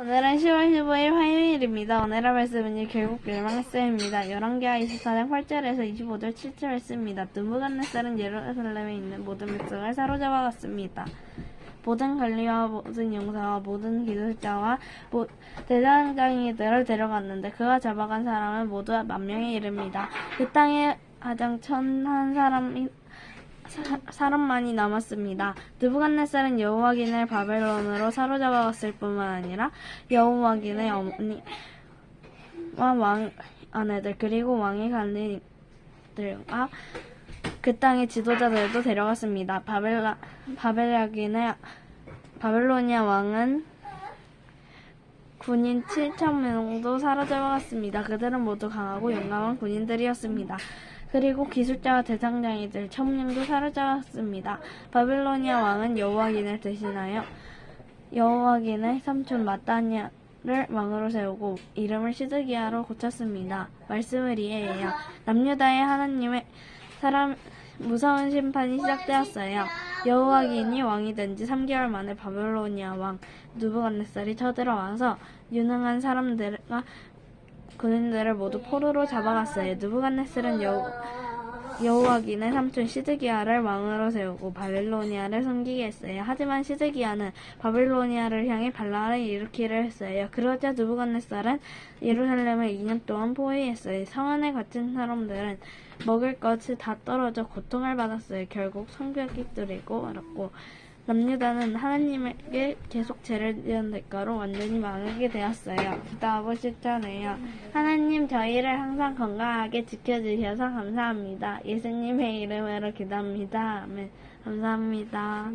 오늘은 10월 15일 화요일입니다. 오늘의 말씀은 결국 멸망했어요입니다. 11개와 24장 8절에서 25절 7절 말씀입니다. 느부갓네살은 예루살렘에 있는 모든 백성을 사로잡아갔습니다. 모든 관리와 모든 용사와 모든 기술자와 모, 대장장이들을 데려갔는데 그가 잡아간 사람은 모두 만 명에 이릅니다. 그 땅에 가장 천한 사람이 사- 사람만이 남았습니다. 느부갓네살은 여호와긴을 바벨론으로 사로잡아갔을 뿐만 아니라 여호와긴의 어머니와 왕 아내들 그리고 왕의 관리들과 그 땅의 지도자들도 데려갔습니다. 바벨라 바벨라긴의 바벨로니아 왕은 군인 7천 명도 사로잡아갔습니다. 그들은 모두 강하고 용감한 군인들이었습니다. 그리고 기술자와 대상장이들 천명도 사로잡았습니다. 바빌로니아 왕은 여호와긴을 대신하여 여호와긴의 삼촌 마따냐를 왕으로 세우고 이름을 시드기야로 고쳤습니다. 말씀을 이해해요. 남유다의 하나님의 사람 무서운 심판이 시작되었어요. 여호와긴이 왕이 된 지 3개월 만에 바빌로니아 왕 누부갓네살이 쳐들어와서 유능한 사람들과 군인들을 모두 포로로 잡아갔어요. 느부갓네살은 여호, 여호와긴의 삼촌 시드기야를 왕으로 세우고 바빌로니아를 섬기게 했어요. 하지만 시드기야는 바빌로니아를 향해 반란을 일으키려 했어요. 그러자 느부갓네살은 예루살렘을 2년 동안 포위했어요. 성 안에 갇힌 사람들은 먹을 것이 다 떨어져 고통을 받았어요. 결국 성벽이 뚫리고 말았고 남유다는 하나님에게 계속 죄를 지은 대가로 완전히 망하게 되었어요. 기도하고 실천해요. 하나님 저희를 항상 건강하게 지켜주셔서 감사합니다. 예수님의 이름으로 기도합니다. 아멘. 감사합니다.